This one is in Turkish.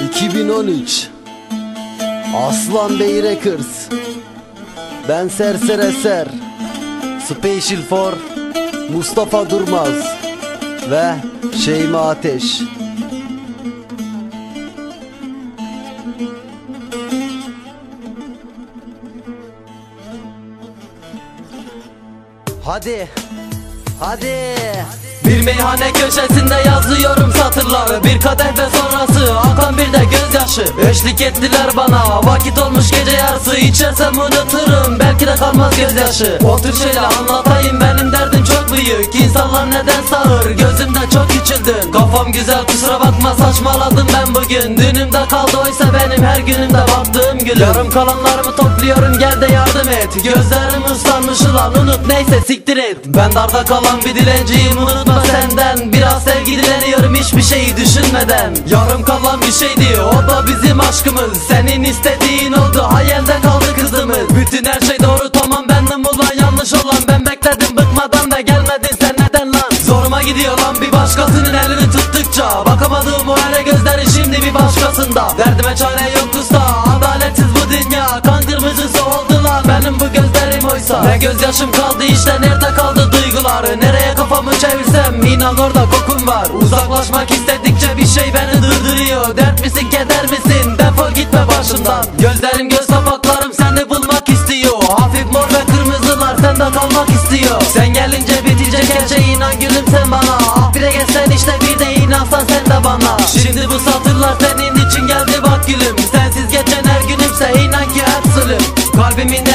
2013 Aslan Bey Records. Ben Serser Eser. Special for Mustafa Durmaz Ve Şeyma Ateş. Hadi. Hadi. Bir meyhane köşesinde yazıyorum gözyaşı Eşlik ettiler bana. Vakit olmuş gece yarısı. İçersem unuturum. Belki de kalmaz gözyaşı. Otur şöyle anlatayım. Benim derdim çok büyük. İnsanlar neden sağır gözümden çok küçüldün. Kafam güzel kusura bakma. Saçmaladım ben bugün. Dünümde kaldı. Oysa benim her günümde baktığım gülüm. Yarım kalanlarımı topluyorum. Gel de yardım et. Gözlerim ıslanmış ulan. Unut neyse siktir et. Ben darda kalan bir dilenciyim. Unutma senden. Biraz sevgi dileniyorum hiçbir şeyi düşünmeden. Yarım kalan bir şeydi o Bütün her şey doğru tamam bendim ulan yanlış olan Ben bekledim. Bıkmadan da gelmedin sen neden lan? Zoruma gidiyor lan bir başkasının elini tuttukça. Bakamadığım o hele gözleri şimdi bir başkasında. Derdime çare yok usta adaletsiz bu dünya. Kan kırmızısı oldu lan benim bu gözlerim oysa. Ne gözyaşım kaldı işte nerede kaldı duyguları? Nereye kafamı çevirsem inan orada kokun var. Uzaklaşmak istedikçe bir şey beni durdurıyor. Dert misin keder misin? Defol gitme başımdan. Gözlerim göz kapaklarım işte bir de inansan sen de bana. Şimdi bu satırlar senin için geldi bak gülüm. Sensiz geçen her günümse inan ki hep zulüm. Kalbimin